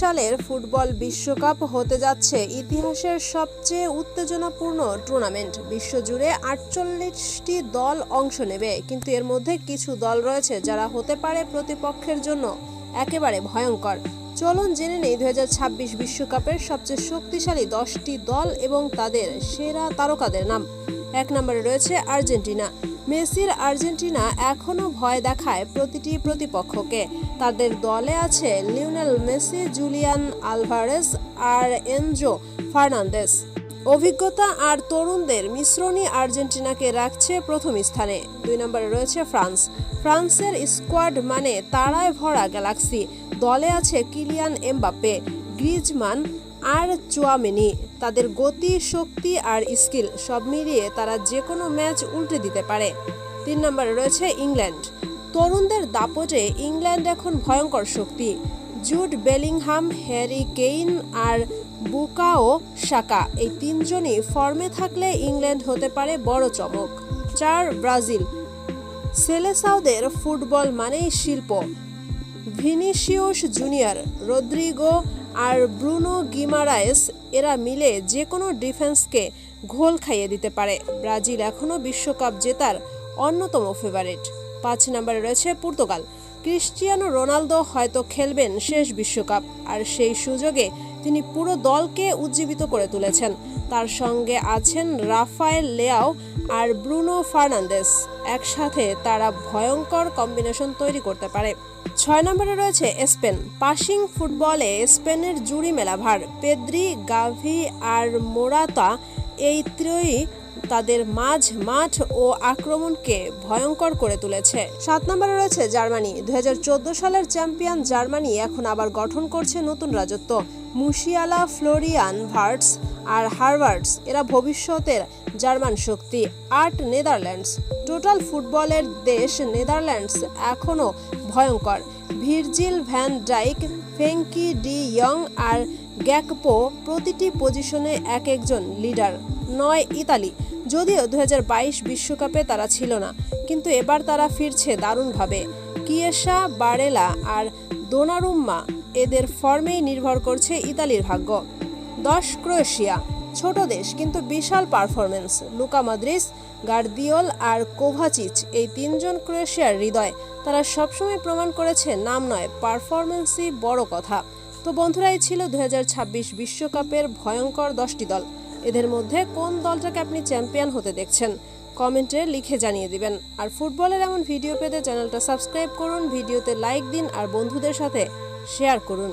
সালের ফুটবল বিশ্বকাপ হতে যাচ্ছে ইতিহাসের সবচেয়ে উত্তেজনাপূর্ণ টুর্নামেন্ট। বিশ্বজুড়ে আটচল্লিশটি দল অংশ নেবে, কিন্তু এর মধ্যে কিছু দল রয়েছে যারা হতে পারে প্রতিপক্ষের জন্য একেবারে ভয়ঙ্কর। চলুন জেনে নেই দু বিশ্বকাপের সবচেয়ে শক্তিশালী দশটি দল এবং তাদের সেরা তারকাদের নাম। এক নম্বরে রয়েছে আর্জেন্টিনা। মেসির আর্জেন্টিনা এখনও ভয় দেখায় প্রতিটি প্রতিপক্ষকে। তাদের দলে আছে লিওনেল মেসি, জুলিয়ান আলভারেস আর এনজো ফার্নান্দেস। অভিজ্ঞতা আর তরুণদের মিশ্রণই আর্জেন্টিনাকে রাখছে প্রথম স্থানে। দুই নম্বরে রয়েছে ফ্রান্স। ফ্রান্সের স্কোয়াড মানে তারায় ভরা গ্যালাক্সি। দলে আছে কিলিয়ান এমবাপ্পে, গ্রিজমান আর চুয়ামেনি, তাদের গতি, শক্তি আর স্কিল সব মিলিয়ে তারা যে কোনো ম্যাচ উল্টে দিতে পারে। তিন নম্বরে রয়েছে ইংল্যান্ড। তরুণদের দাপটে ইংল্যান্ড এখন ভয়ঙ্কর শক্তি। জুড বেলিংহাম, হ্যারি কেইন আর বুকাও সাকা এই তিনজনই ফর্মে থাকলে ইংল্যান্ড হতে পারে বড় চমক। চার, ব্রাজিল। সেলেসাউদের ফুটবল মানেই শিল্প। ভিনিসিউস জুনিয়র, রদ্রিগো আর ব্রুনো গিমারায়েস, এরা মিলে যে কোনো ডিফেন্সকে ঘোল খাইয়ে দিতে পারে। ব্রাজিল এখনও বিশ্বকাপ জেতার অন্যতম ফেভারিট পাঁচ নম্বরে রয়েছে পর্তুগাল। ক্রিস্টিয়ানো রোনালদো হয়তো খেলবেন শেষ বিশ্বকাপ, আর সেই সুযোগে তিনি পুরো দলকে উজ্জীবিত করে তুলেছেন। তার সঙ্গে আছেন রাফায়েল লেয়াও আর ব্রুনো ফার্নান্দেস। একসাথে তারা ভয়ঙ্কর কম্বিনেশন তৈরি করতে পারে। ছয় নম্বরে রয়েছে স্পেন। পাসিং ফুটবলে স্পেনের জুড়ি মেলা ভার পেদ্রি, গাভি আর মোরাতা এই ত্রয়ী তাদের মাঝ মাঠ ও আক্রমণকে ভয়ঙ্কর করে তুলেছে। সাত নম্বরে রয়েছে জার্মানি। দুই হাজার চোদ্দ সালের চ্যাম্পিয়ন জার্মানি এখন আবার গঠন করছে নতুন রাজত্ব। মুশিয়ালা, ফ্লোরিয়ান ভার্টস আর হারভার্টস এরা ভবিষ্যতের জার্মান শক্তি, আট নেদারল্যান্ডস। টোটাল ফুটবলের দেশ নেদারল্যান্ডস এখনও ভয়ঙ্কর। Virgil van Dijk, Frenkie de young আর গ্যাকপো প্রতিটি পজিশনে এক একজন লিডার, নয় ইতালি। যদিও দু বিশ্বকাপে তারা ছিল না, কিন্তু এবার তারা ফিরছে দারুণভাবে। কিয়েশা, বারেলা আর দোনারুম্মা এদের ফর্মেই নির্ভর করছে ইতালির ভাগ্য। দশ ক্রোয়েশিয়া, ছোট দেশ, কিন্তু বিশাল পারফরমেন্স লুকা মাদ্রিস গার্দিওল আর কোভাচিচ এই তিনজন ক্রোয়েশিয়ার হৃদয়। তারা সবসময় প্রমাণ করেছে নাম নয় পারফরমেন্সই বড় কথা। তো বন্ধুরাই ছিল দু বিশ্বকাপের ভয়ঙ্কর দশটি দল। এদের মধ্যে কোন দলটাকে আপনি চ্যাম্পিয়ন হতে দেখছেন? কমেন্টে লিখে জানিয়ে দিবেন। আর ফুটবলের এমন ভিডিও পেতে চ্যানেলটা সাবস্ক্রাইব করুন, ভিডিওতে লাইক দিন আর বন্ধুদের সাথে শেয়ার করুন।